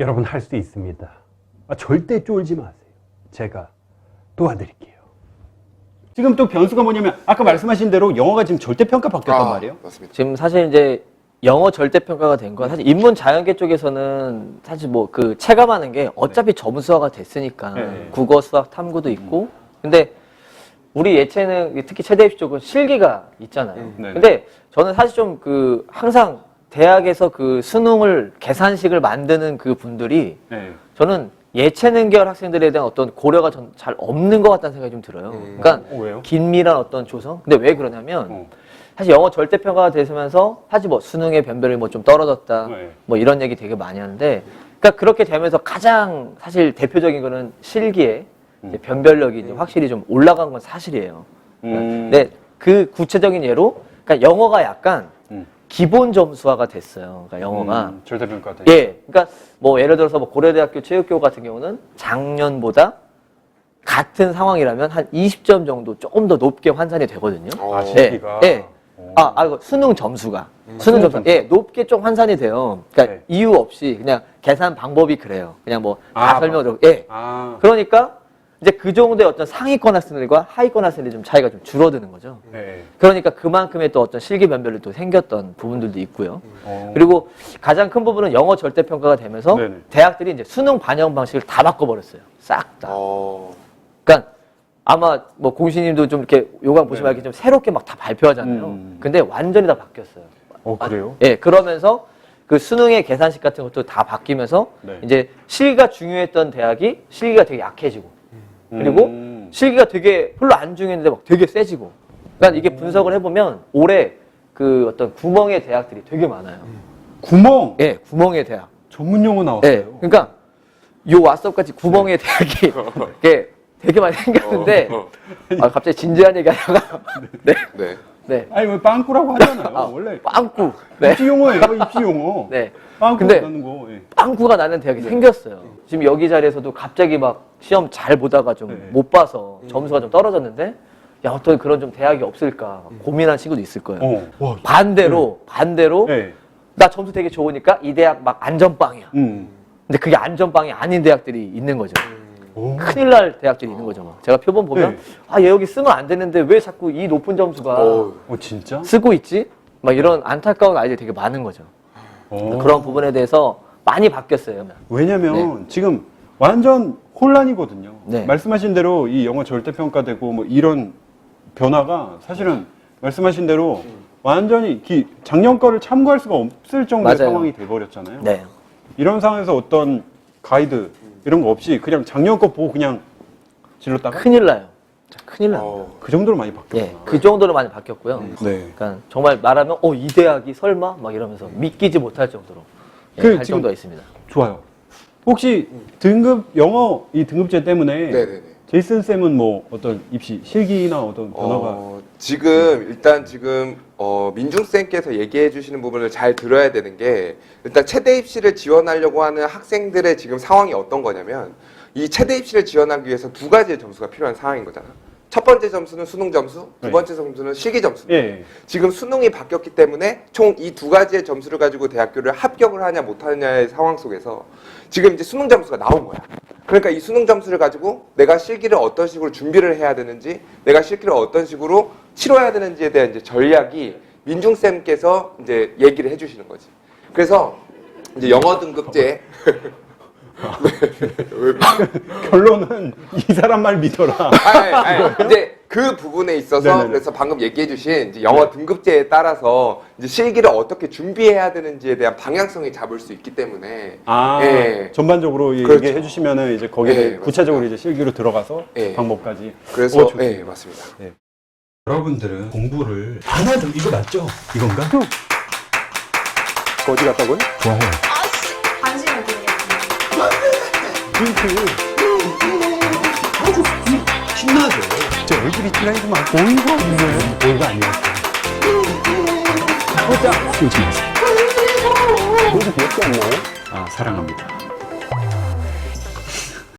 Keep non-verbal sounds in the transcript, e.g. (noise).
여러분 할 수 있습니다. 아, 절대 쫄지 마세요. 제가 도와드릴게요. 지금 또 변수가 뭐냐면 아까 말씀하신 대로 영어가 지금 절대 평가 바뀌었단 말이에요. 맞습니다. 지금 사실 이제 영어 절대평가가 된 건 사실 인문 자연계 쪽에서는 사실 뭐 그 체감하는 게 어차피 점수화가 됐으니까 네. 국어, 수학, 탐구도 있고 근데 우리 예체능 특히 체대 입시 쪽은 실기가 있잖아요. 네. 근데 저는 사실 좀 그 항상 대학에서 그 수능을 계산식을 만드는 그 분들이 네. 저는 예체능 계열 학생들에 대한 어떤 고려가 전 잘 없는 것 같다는 생각이 좀 들어요. 음. 그러니까 어, 왜요? 긴밀한 어떤 조성. 근데 왜 그러냐면 어. 사실 영어 절대평가가 되면서 사실 뭐 수능의 변별이 뭐 좀 떨어졌다 네. 뭐 이런 얘기 되게 많이 하는데 그러니까 그렇게 되면서 가장 사실 대표적인 거는 실기에 이제 변별력이 이제 확실히 좀 올라간 건 사실이에요. 음. 근데 그 구체적인 예로 그러니까 영어가 약간 음. 기본 점수화가 됐어요. 그러니까 영어가 음, 절대 평가 돼. 예, 그러니까 뭐 예를 들어서 뭐 고려대학교 체육교 같은 경우는 작년보다 같은 상황이라면 한 20점 정도 조금 더 높게 환산이 되거든요. 어. 아, 예, 실기가. 예. 오. 아, 아, 이거 수능 점수가. 수능 점수. 점수. 예, 높게 좀 환산이 돼요. 그러니까 네. 이유 없이 그냥 계산 방법이 그래요. 그냥 뭐 다 아, 설명을, 예. 아, 그러니까 이제 그 정도의 어떤 상위권 학생들과 하위권 학생들이 좀 차이가 좀 줄어드는 거죠. 네. 그러니까 그만큼의 또 어떤 실기 변별이 또 생겼던 부분들도 있고요. 어. 그리고 가장 큰 부분은 영어 절대 평가가 되면서 네네. 대학들이 이제 수능 반영 방식을 다 바꿔버렸어요. 싹 다. 어. 그러니까 아마 뭐 공시님도 좀 이렇게 요강 보시면 네. 이렇게 좀 새롭게 막 다 발표하잖아요. 음. 근데 완전히 다 바뀌었어요. 어, 그래요? 예, 그러면서 그 수능의 계산식 같은 것도 다 바뀌면서 네. 이제 실기가 중요했던 대학이 실기가 되게 약해지고 그리고 음. 실기가 되게 별로 안 중요했는데 막 되게 세지고. 그러니까 이게 분석을 해보면 올해 그 어떤 구멍의 대학들이 되게 많아요. 구멍 예, 구멍의 대학. 전문 용어 나왔어요. 예, 그러니까 요 왓썹 같이 구멍의 대학이 (laughs) 이게 되게 많이 생겼는데 어, 아, 갑자기 진지한 얘기 하다가 (laughs) 네, 네. 네, 아니 왜 빵꾸라고 하잖아요. 아, 원래 빵꾸, 네, 입시 용어예요. 입시 용어. (laughs) 네, 빵꾸 근데- 나는 거. 예. 빵꾸가 나는 대학이 생겼어요. 지금 여기 자리에서도 갑자기 막 시험 잘 보다가 좀 네. 못 봐서 점수가 좀 떨어졌는데 야 어떤 그런 좀 대학이 없을까 고민한 친구도 있을 거예요. 어. 와. 반대로 반대로 네. 나 점수 되게 좋으니까 이 대학 막 안전빵이야. 음. 근데 그게 안전빵이 아닌 대학들이 있는 거죠. 오. 큰일 날 대학들이 있는 거죠. 막. 제가 표본 보면 네. 아 얘 여기 쓰면 안 되는데 왜 자꾸 이 높은 점수가 어. 어 진짜? 쓰고 있지? 막 이런 안타까운 아이들이 되게 많은 거죠. 어. 그런 부분에 대해서 많이 바뀌었어요. 왜냐면 지금 완전 혼란이거든요. 네. 말씀하신 대로 이 영어 절대평가되고 뭐 이런 변화가 사실은 말씀하신 대로 완전히 기, 작년 거를 참고할 수가 없을 정도의 맞아요. 상황이 돼버렸잖아요. 네. 이런 상황에서 어떤 가이드 이런 거 없이 그냥 작년 거 보고 그냥 질렀다가 큰일 나요. 진짜 큰일 나요. 어. 그 정도로 많이 바뀌었구나. 예, 그 정도로 많이 바뀌었고요. 네. 그러니까 정말 말하면 어 이 대학이 설마 막 이러면서 믿기지 못할 정도로 예, 그 할 지금- 정도가 있습니다. 좋아요. 혹시 등급 영어 이 등급제 때문에 네네네. 제이슨 쌤은 뭐 어떤 입시 실기나 어떤 변화가 어, 지금 일단 지금 어, 민중쌤께서 얘기해 주시는 부분을 잘 들어야 되는 게 일단 체대 입시를 지원하려고 하는 학생들의 지금 상황이 어떤 거냐면 이 체대 입시를 지원하기 위해서 두 가지의 점수가 필요한 상황인 거잖아. 첫 번째 점수는 수능 점수, 두 네. 번째 점수는 실기 점수. 예, 예. 지금 수능이 바뀌었기 때문에 총 이 두 가지의 점수를 가지고 대학교를 합격을 하냐 못하냐의 상황 속에서 지금 이제 수능 점수가 나온 거야. 그러니까 이 수능 점수를 가지고 내가 실기를 어떤 식으로 준비를 해야 되는지, 내가 실기를 어떤 식으로 치러야 되는지에 대한 이제 전략이 민중 쌤께서 이제 얘기를 해주시는 거지. 그래서 이제 영어 등급제 결론은 이 사람 말 믿어라. 아니, 아니, 이제 그 부분에 있어서 네네네. 그래서 방금 얘기해주신 이제 영어 등급제에 따라서 이제 실기를 어떻게 준비해야 되는지에 대한 방향성이 잡을 수 있기 때문에 아, 예. 전반적으로 그렇죠. 얘기해 주시면은 이제 거기에 예, 구체적으로 이제 실기로 들어가서 예. 방법까지. 그래서 어, 좋습니다. 네 맞습니다. 여러분들은 공부를 안 하죠. 이거 맞죠? 이건가? 어디 갔다고요? 좋아요. 아씨 관심을 드리겠습니다. 신나죠. 제 얼굴이 티라이구만. 보이가 없네. 보이가 아니었어. 보자. 쏘지 마세요. 보이도 귀엽지 않나요? 아, 사랑합니다.